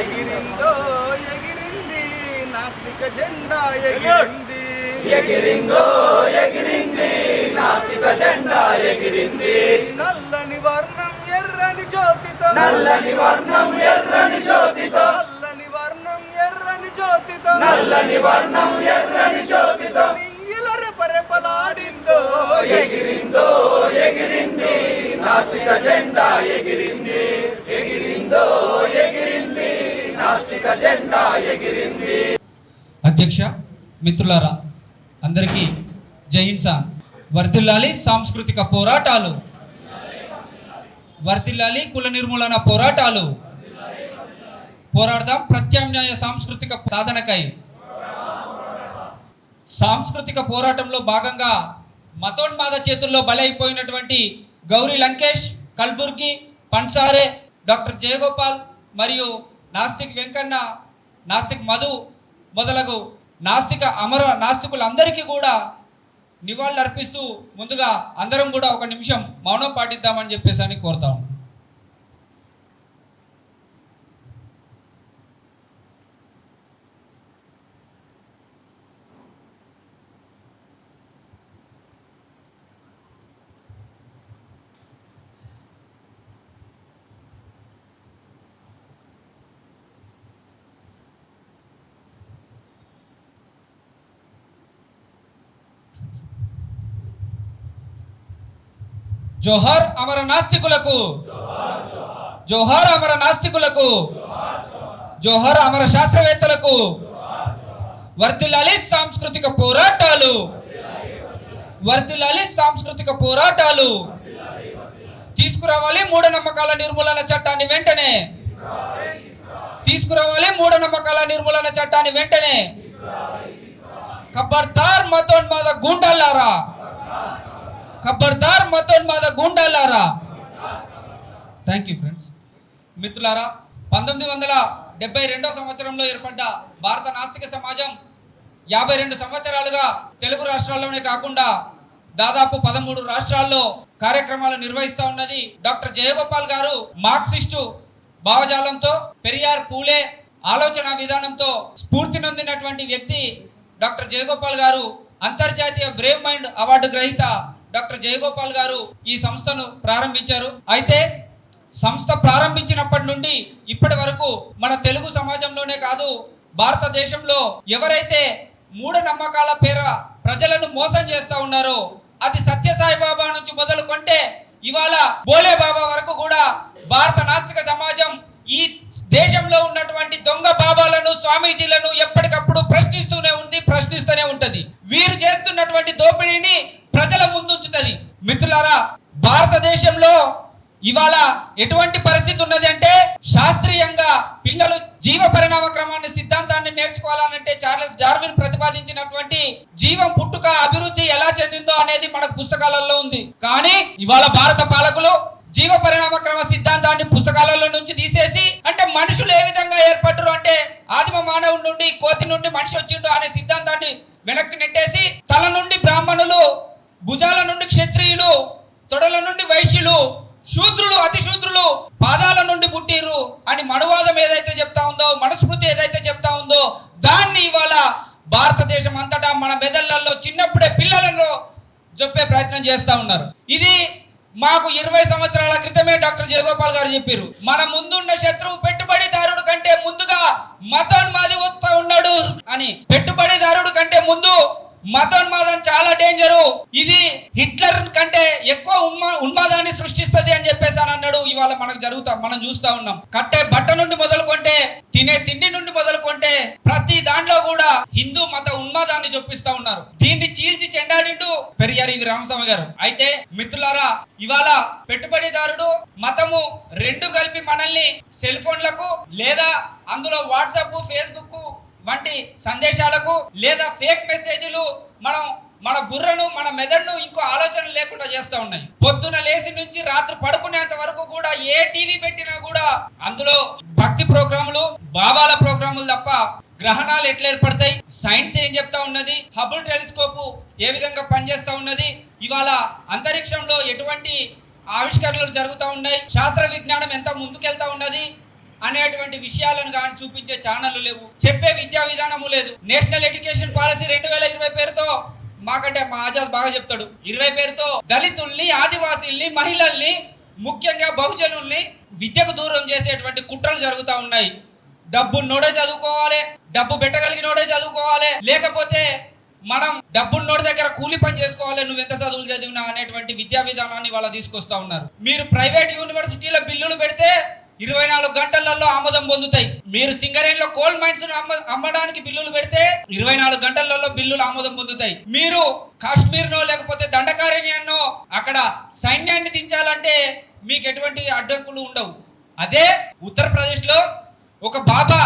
ఎగిరిందో ఎగిరింది. నాస్తిక జెండా ఎగిరింది. ఎగిరిందో ఎగిరింది. నాస్తిక జెండా ఎగిరింది. నల్లని వర్ణం ఎర్రని జ్యోతితో నల్లని వర్ణం ఎర్రని అధ్యక్ష మిత్రులారా అందరికీ జై ఇన్సాన్ వర్ధిల్లాలి సాంస్కృతిక పోరాటాలు. వర్ధిల్లాలి కుల నిర్మూలన పోరాటాలు. పోరాడదాం ప్రత్యామ్నాయ సాంస్కృతిక సాధనకై. సాంస్కృతిక పోరాటంలో భాగంగా మతోన్మాద చేతుల్లో బలైపోయినటువంటి గౌరీ లంకేష్ కల్బుర్గి పన్సారే డాక్టర్ జయగోపాల్ మరియు నాస్తిక్ వెంకన్న నాస్తిక్ మధు మొదలగు నాస్తిక అమర నాస్తికులందరికీ కూడా నివాళులు అర్పిస్తూ ముందుగా అందరం కూడా ఒక నిమిషం మౌనం పాటిద్దామని చెప్పేసి అని కోరుతా జోహార్ అమర నాస్తికులకు. జోహార్ అమర నాస్తికులకు. జోహార్ అమర శాస్త్రవేత్తలకు. వర్ధిల్లాలి సాంస్కృతిక పోరాటాలు. వర్ధిల్లాలి సాంస్కృతిక పోరాటాలు. తీసుకురావాలి మూఢనమ్మకాల నిర్మూలన చట్టాన్ని వెంటనే. తీసుకురావాలి మూఢనమ్మకాల నిర్మూలన చట్టాన్ని వెంటనే. ఖబర్దార్ మతోన్మాద గూండాలారా. ఖబర్దార్ మతోన్మాద గూండాలారా. థ్యాంక్ యూ ఫ్రెండ్స్ మిత్రులారా పంతొమ్మిది వందల డెబ్బై రెండో సంవత్సరంలో ఏర్పడ్డ భారత నాస్తిక సమాజం యాభై రెండు సంవత్సరాలుగా తెలుగు రాష్ట్రాల్లోనే కాకుండా దాదాపు పదమూడు రాష్ట్రాల్లో కార్యక్రమాలు నిర్వహిస్తూ ఉన్నది డాక్టర్ జయగోపాల్ గారు మార్క్సిస్టు భావజాలంతో పెరియార్ పూలే ఆలోచన విధానంతో స్ఫూర్తి నొందినటువంటి వ్యక్తి డాక్టర్ జయగోపాల్ గారు అంతర్జాతీయ బ్రేవ్ మైండ్ అవార్డు గ్రహీత డాక్టర్ జయగోపాల్ గారు ఈ సంస్థను ప్రారంభించారు. అయితే సంస్థ ప్రారంభించినప్పటి నుండి ఇప్పటి వరకు మన తెలుగు సమాజంలోనే కాదు భారతదేశంలో ఎవరైతే మూఢ నమ్మకాల పేర ప్రజలను మోసం చేస్తూ ఉన్నారో అది సత్యసాయి బాబా నుంచి మొదలుకొంటే ఇవాళ బోలే బాబా వరకు కూడా భారత నాస్తిక సమాజం ఇవాళ భారత పాలకులు జీవ పరిణామ క్రమ సిద్ధాంతాన్ని పుస్తకాలలో నుంచి తీసేసి అంటే మనుషులు ఏ విధంగా ఏర్పడ్డరు అంటే ఆదిమ మానవుడి నుండి కోతి నుండి మనిషి వచ్చిండు అనే సిద్ధాంతాన్ని వెనక్కి నెట్టేసి తల నుండి బ్రాహ్మణులు భుజాల నుండి క్షత్రియులు తొడల నుండి వైశ్యులు శూద్రులు అతిశూద్రులు పాదాల నుండి పుట్టిరు అని మనువాదం ఏదైతే చెప్తా ఉందో మనుస్మృతి ఏదైతే చెప్తా ఉందో దాన్ని ఇవాళ భారతదేశం అంతటా మన మెదళ్ళలో చిన్నప్పుడే పిల్లలను చెప్పే ప్రయత్నం చేస్తా ఉన్నారు. ఇది మాకు ఇరవై సంవత్సరాల క్రితమే డాక్టర్ జయగోపాల్ గారు చెప్పారు మన ముందున్న శత్రువు పెట్టుబడిదారుడు కంటే ముందుగా మతోన్మాది వస్తా ఉన్నాడు అని. పెట్టుబడిదారుడు కంటే ముందు మతోన్మాదం చాలా డేంజరు. ఇది హిట్లర్ కంటే ఎక్కువ ఉన్మాదాన్ని సృష్టిస్తుంది అని చెప్పేసి అని అన్నాడు. ఇవాళ మనకు జరుగుతా మనం చూస్తా ఉన్నాం. కట్టే బట్టలు నుండి మొదలుకొంటే తినే తిండి నుండి మొదలుకొంటే ప్రతి దాంట్లో కూడా హిందూ మత ఉన్మాదాన్ని చూపిస్తా ఉన్నారు దీన్ని చీల్చి చెండాడిండు పెరియారు ఇవి రామస్వామి గారు. అయితే మిత్రులారా ఇవాళ పెట్టుబడిదారుడు మతము రెండు కలిపి మనల్ని సెల్ ఫోన్లకు లేదా అందులో వాట్సాప్ ఫేస్బుక్ వంటి సందేశాలకు లేదా ఫేక్ మెసేజ్లు మనం మన బుర్రను మన మెదడును ఇంకో ఆలోచన లేకుండా చేస్తూ ఉన్నాయి. పొద్దున లేచి నుంచి రాత్రి పడుకునేంత వరకు కూడా ఏ టీవీ పెట్టినా కూడా అందులో భక్తి ప్రోగ్రాములు బాబాల ప్రోగ్రాములు తప్ప గ్రహణాలు ఎట్లా ఏర్పడతాయి? సైన్స్ ఏం చెప్తా ఉన్నది? హబుల్ టెలిస్కోప్ ఏ విధంగా పనిచేస్తా ఉన్నది? ఇవాళ అంతరిక్షంలో ఎటువంటి ఆవిష్కరణలు జరుగుతూ ఉన్నాయి? శాస్త్ర విజ్ఞానం ఎంత ముందుకెళ్తా ఉన్నది? అనేటువంటి విషయాలను కానీ చూపించే ఛానళ్ళు లేవు. చెప్పే విద్యా విధానము లేదు. నేషనల్ ఎడ్యుకేషన్ పాలసీ రెండు వేల ఇరవై పేరుతో మాకంటే మా ఆజాద్ బాగా చెప్తాడు. ఇరవై పేరుతో దళితుల్ని ఆదివాసీల్ని మహిళల్ని ముఖ్యంగా బహుజనుల్ని విద్యకు దూరం చేసేటువంటి కుట్రలు జరుగుతూ ఉన్నాయి. డబ్బు నోడే చదువుకోవాలి డబ్బు పెట్టగలిగినోడే చదువుకోవాలి. లేకపోతే మనం డబ్బున్నోడి దగ్గర కూలి పని చేసుకోవాలి నువ్వు ఎంత చదువులు చదివినా అనేటువంటి విద్యా విధానాన్ని వాళ్ళ తీసుకొస్తా ఉన్నారు. మీరు ప్రైవేట్ యూనివర్సిటీలో బిల్లులు పెడితే ఇరవై నాలుగు గంటలలో ఆమోదం పొందుతాయి. మీరు సింగరేణిలో కోల్ మైన్స్ అమ్మ అమ్మడానికి బిల్లులు పెడితే ఇరవై నాలుగు గంటలలో బిల్లులు ఆమోదం పొందుతాయి. మీరు కాశ్మీర్నో లేకపోతే దండకారణ్యాన్నో అక్కడ సైన్యాన్ని దించాలంటే మీకు ఎటువంటి అడ్డంకులు ఉండవు. అదే ఉత్తరప్రదేశ్లో ఒక బాబా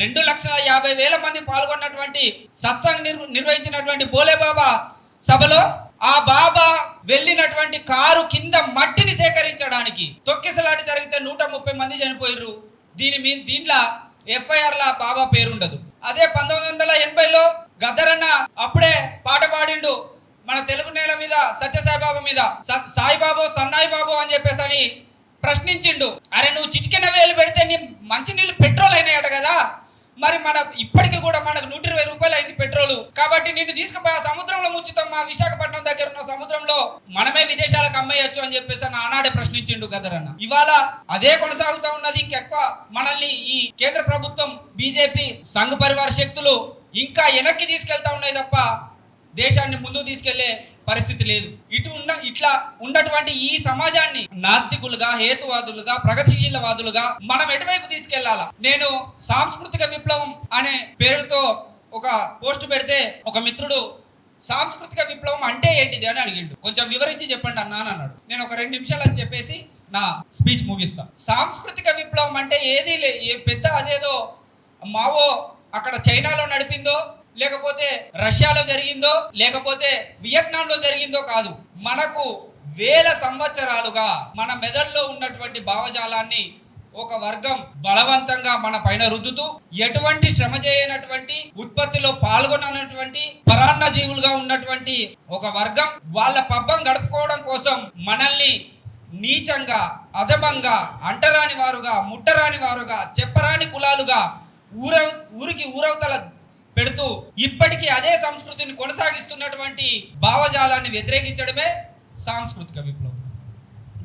రెండు లక్షల యాభై వేల మంది పాల్గొన్నటువంటి సత్సంగ్ నిర్వహించినటువంటి బోలే బాబా సభలో ఆ బాబా వెళ్ళినటువంటి కారు కింద మట్టిని సేకరించడానికి తొక్కిసలాట జరిగితే నూట ముప్పై మంది చనిపోయారు దీని మీ దీంట్లో ఎఫ్ఐఆర్ లా బాబా పేరుండదు. అదే పంతొమ్మిది వందల ఎనభైలో గద్దరన్న అప్పుడే పాట పాడిండు మన తెలుగు నేల మీద సత్యసాయిబాబా మీద. సాయిబాబు సన్నాయి బాబు అని చెప్పేసి అని ప్రశ్నించిండు. అరే నువ్వు చిటికెన వేలు పెడితే మంచినీళ్ళు పెట్రోల్ అయినాయట కదా. మరి మన ఇప్పటికి కూడా మనకు నూట ఇరవై రూపాయలు అయింది పెట్రోల్. కాబట్టి నిన్ను తీసుకుపోయి ఆ సముద్రంలో ముంచుతాం మా విశాఖపట్నం దగ్గర ఉన్న సముద్రంలో. మనమే విదేశాలకు అమ్మేయచ్చు అని చెప్పేసి అని ఆనాడే ప్రశ్నించిండు గదరన్న ఇవాళ అదే కొనసాగుతా ఉన్నది ఇంకెక్కువ. మనల్ని ఈ కేంద్ర ప్రభుత్వం బీజేపీ సంఘ పరివార శక్తులు ఇంకా వెనక్కి తీసుకెళ్తా ఉన్నాయి తప్ప దేశాన్ని ముందుకు తీసుకెళ్ళే పరిస్థితి లేదు. ఇటు ఉన్న ఇట్లా ఉన్నటువంటి ఈ సమాజాన్ని నాస్తికులుగా హేతువాదులుగా ప్రగతిశీలవాదులుగా మనం ఎటువైపు తీసుకెళ్ళాలా? నేను సాంస్కృతిక విప్లవం అనే పేరుతో ఒక పోస్ట్ పెడితే ఒక మిత్రుడు సాంస్కృతిక విప్లవం అంటే ఏంటిది? అని అడిగిండు. కొంచెం వివరించి చెప్పండి అన్నాను అన్నాడు. నేను ఒక రెండు నిమిషాలు అని చెప్పేసి నా స్పీచ్ ముగిస్తా. సాంస్కృతిక విప్లవం అంటే ఏది లే ఏ పెద్ద అదేదో మావో అక్కడ చైనాలో నడిపిందో లేకపోతే రష్యాలో జరిగిందో లేకపోతే వియత్నాంలో జరిగిందో కాదు. మనకు వేల సంవత్సరాలుగా మన మెదడులో ఉన్నటువంటి భావజాలాన్ని ఒక వర్గం బలవంతంగా మన పైన రుద్దుతూ ఎటువంటి శ్రమ చేయనటువంటి ఉత్పత్తిలో పాల్గొననటువంటి పరాన్న జీవులుగా ఉన్నటువంటి ఒక వర్గం వాళ్ళ పబ్బం గడుపుకోవడం కోసం మనల్ని నీచంగా అధమంగా అంటరాని వారుగా ముట్టరాని వారుగా చెప్పరాని కులాలుగా ఊర ఊరికి ఊరవతల పెడుతూ ఇప్పటికీ అదే సంస్కృతిని కొనసాగిస్తున్నటువంటి భావజాలాన్ని వ్యతిరేకించడమే సాంస్కృతిక విప్లవం.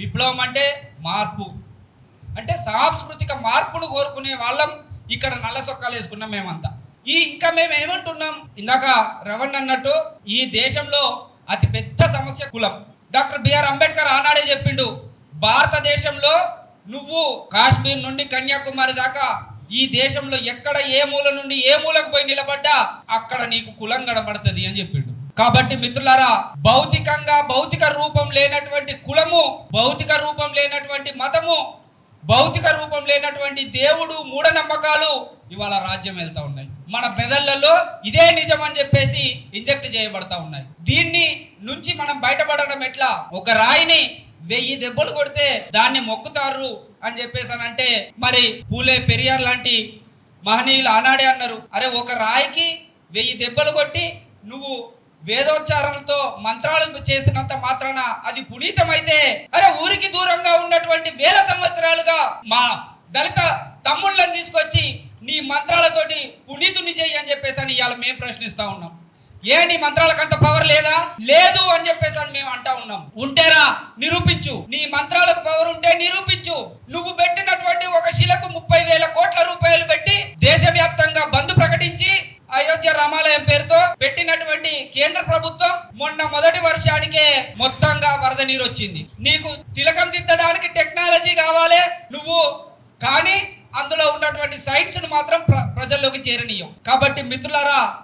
విప్లవం అంటే మార్పు. అంటే సాంస్కృతిక మార్పును కోరుకునే వాళ్ళం ఇక్కడ నల్ల సొక్కాలు వేసుకున్నాం మేమంతా. ఈ ఇంకా మేము ఏమంటున్నాం ఇందాక రవణ్ అన్నట్టు ఈ దేశంలో అతి పెద్ద సమస్య కులం. డాక్టర్ బిఆర్ అంబేద్కర్ ఆనాడే చెప్పిండు భారతదేశంలో నువ్వు కాశ్మీర్ నుండి కన్యాకుమారి దాకా ఈ దేశంలో ఎక్కడ ఏ మూల నుండి ఏ మూలకు పోయి నిలబడ్డా అక్కడ నీకు కులం కనబడుతుంది అని చెప్పిండు. కాబట్టి మిత్రులారా భౌతికంగా భౌతిక రూపం లేనటువంటి కులము భౌతిక రూపం లేనటువంటి మతము భౌతిక రూపం లేనటువంటి దేవుడు మూఢనమ్మకాలు ఇవాళ రాజ్యం వెళ్తా ఉన్నాయి. మన మెదళ్ళలో ఇదే నిజం అని చెప్పేసి ఇంజెక్ట్ చేయబడతా ఉన్నాయి. దీన్ని నుంచి మనం బయటపడడం ఎట్లా? ఒక రాయిని వెయ్యి దెబ్బలు కొడితే దాన్ని మొక్కుతారు అని చెప్పేసి అని అంటే మరి పూలే పెరియార్ లాంటి మహనీయులు ఆనాడే అన్నారు. అరే ఒక రాయికి వెయ్యి దెబ్బలు కొట్టి నువ్వు వేదోచ్చారణలతో మంత్రాలు చేసినంత మాత్రాన అది పునీతమైతే అరే ఊరికి దూరంగా ఉన్నటువంటి వేల సంవత్సరాలుగా మా దళిత తమ్ముళ్ళని తీసుకొచ్చి నీ మంత్రాలతోటి పునీతుని చెయ్యి అని చెప్పేసి అని ఇవాళ మేము ప్రశ్నిస్తా ఉన్నాం. ఏ నీ మంత్రాలకు అంత పవర్ లేదా లేదు అని చెప్పేసి అని మేము అంటా ఉన్నాం ఉంటేరా నిరూపించు నీ మంత్రాలకు పవర్ ఉంటే నిరూపించు నువ్వు పెట్టినటువంటి ఒక శిలకు ముప్పై వేల కోట్ల రూపాయలు పెట్టి దేశవ్యాప్తంగా బంద్ ప్రకటించి అయోధ్య రామాలయం పేరుతో పెట్టినటువంటి కేంద్ర ప్రభుత్వం మొన్న మొదటి వర్షానికే మొత్తంగా వరద నీరు వచ్చింది నీకు తిలకం దిద్దడానికి టెక్నాలజీ కావాలి నువ్వు కానీ అందులో ఉన్నటువంటి సైన్స్ను మాత్రం ప్ర- ప్రజల్లోకి చేరనీయం. కాబట్టి మిత్రులారా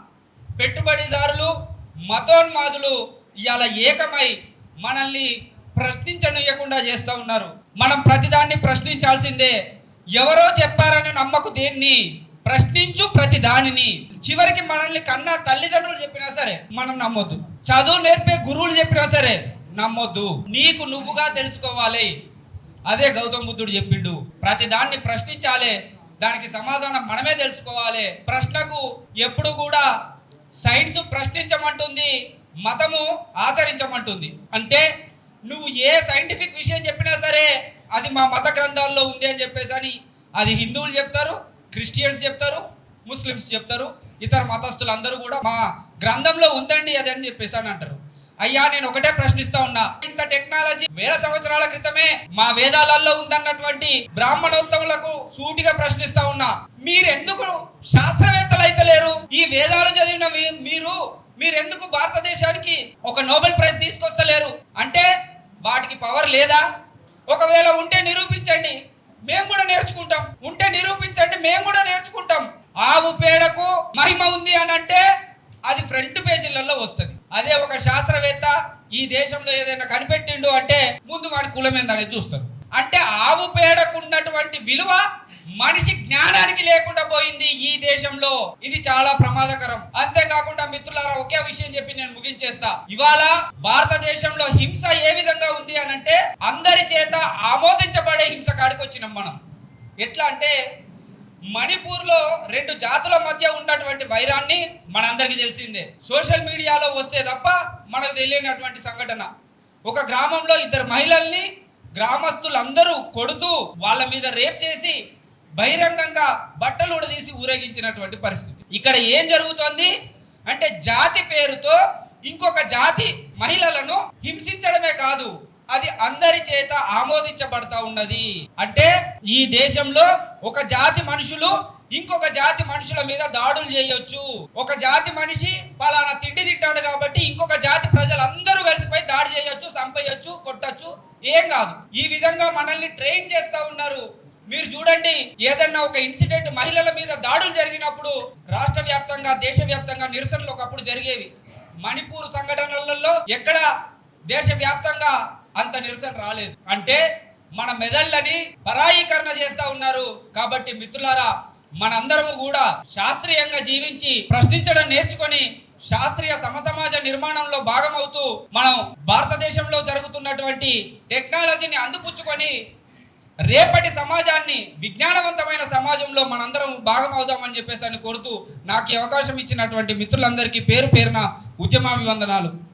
పెట్టుబడిదారులు మతోన్మాదులు ఇవాళ ఏకమై మనల్ని ప్రశ్నించనీయకుండా చేస్తూ ఉన్నారు. మనం ప్రతిదాన్ని ప్రశ్నించాల్సిందే ఎవరో చెప్పారని నమ్మకు దేన్ని ప్రశ్నించు ప్రతి దానిని. చివరికి మనల్ని కన్నా తల్లిదండ్రులు చెప్పినా సరే మనం నమ్మొద్దు. చదువు నేర్పే గురువులు చెప్పినా సరే నమ్మొద్దు. నీకు నువ్వుగా తెలుసుకోవాలి. అదే గౌతమ్ బుద్ధుడు చెప్పిండు ప్రతి దాన్ని ప్రశ్నించాలే దానికి సమాధానం మనమే తెలుసుకోవాలి. ప్రశ్నకు ఎప్పుడు కూడా సైన్స్ ప్రశ్నించమంటుంది మతము ఆచరించమంటుంది. అంటే నువ్వు ఏ సైంటిఫిక్ విషయం చెప్పినా సరే అది మా మత గ్రంథాల్లో ఉంది అని చెప్పేసి అని అది హిందువులు చెప్తారు క్రిస్టియన్స్ చెప్తారు ముస్లిమ్స్ చెప్తారు ఇతర మతస్థులు అందరూ కూడా మా గ్రంథంలో ఉందండి అది అని చెప్పేసి అని అంటారు. అయ్యా నేను ఒకటే ప్రశ్నిస్తా ఉన్నా. ఇంత టెక్నాలజీ వేల సంవత్సరాల క్రితమే మా వేదాలలో ఉందన్నటువంటి బ్రాహ్మణోత్తములకు సూటిగా ప్రశ్నిస్తా ఉన్నా. మీరు ఎందుకు శాస్త్రవేత్తలు అయితే లేరు? ఈ వేదాలు చదివిన మీరు మీరు ఎందుకు భారతదేశానికి ఒక నోబెల్ ప్రైజ్ తీసుకొస్తలేరు? అంటే వాటికి పవర్ లేదా? ఒకవేళ ఉంటే నిరూపించండి. మేము కూడా నేర్చుకుంటాం. ఉంటే నిరూపించండి మేము కూడా నేర్చుకుంటాం. ఆవు పేడకు మహిమ ఉంది అని అంటే అది ఫ్రంట్ పేజీలలో వస్తుంది. అదే ఒక శాస్త్రవేత్త ఈ దేశంలో ఏదైనా కనిపెట్టిండు అంటే ముందు వాడి కులం ఏందనేది చూస్తారు. అంటే ఆవు పేడకు ఉన్నటువంటి విలువ మనిషి జ్ఞానానికి లేకుండా పోయింది ఈ దేశంలో. ఇది చాలా ప్రమాదకరం. అంతేకాకుండా మిత్రులారా ఒకే విషయం చెప్పి నేను ముగించేస్తా. ఇవాళ భారతదేశంలో హింస ఏ విధంగా ఉంది అని అంటే అందరి చేత ఆమోదించబడే హింస కాడికి వచ్చినాం మనం. ఎట్లా అంటే మణిపూర్లో రెండు జాతుల మధ్య ఉన్నటువంటి వైరాన్ని మనందరికీ తెలిసిందే. సోషల్ మీడియాలో వస్తే తప్ప మనకు తెలియనటువంటి సంఘటన. ఒక గ్రామంలో ఇద్దరు మహిళల్ని గ్రామస్తులందరూ కొడుతూ వాళ్ళ మీద రేప్ చేసి బహిరంగంగా బట్టలు ఉడదీసి ఊరేగించినటువంటి పరిస్థితి. ఇక్కడ ఏం జరుగుతోంది? అంటే జాతి పేరుతో ఇంకొక జాతి మహిళలను హింసించడమే కాదు అది అందరి చేత ఆమోదించబడతా ఉన్నది. అంటే ఈ దేశంలో ఒక జాతి మనుషులు ఇంకొక జాతి మనుషుల మీద దాడులు చేయొచ్చు. ఒక జాతి మనిషి పలానా తిండి తింటాడు కాబట్టి ఇంకొక జాతి ప్రజలందరూ కలిసిపోయి దాడి చేయొచ్చు చంపేయొచ్చు కొట్టచ్చు. ఏం కాదు. ఈ విధంగా మనల్ని ట్రైన్ చేస్తా ఉన్నారు. మీరు చూడండి ఏదన్నా ఒక ఇన్సిడెంట్ మహిళల మీద దాడులు జరిగినప్పుడు రాష్ట్ర వ్యాప్తంగా దేశవ్యాప్తంగా నిరసనలు ఒకప్పుడు జరిగేవి. మణిపూర్ సంఘటనలలో ఎక్కడ దేశవ్యాప్తంగా అంత నిరసన రాలేదు. అంటే మన మెదళ్ళని పరాయీకరణ చేస్తా ఉన్నారు. కాబట్టి మిత్రులారా మనందరము కూడా శాస్త్రీయంగా జీవించి ప్రశ్నించడం నేర్చుకొని శాస్త్రీయ సమసమాజ నిర్మాణంలో భాగమవుతూ మనం భారతదేశంలో జరుగుతున్నటువంటి టెక్నాలజీని అందిపుచ్చుకొని రేపటి సమాజాన్ని విజ్ఞానవంతమైన సమాజంలో మనందరం భాగం అవుదామని చెప్పేసి అని కోరుతూ నాకు ఈ అవకాశం ఇచ్చినటువంటి మిత్రులందరికీ పేరు పేరున ఉద్యమాభివందనాలు.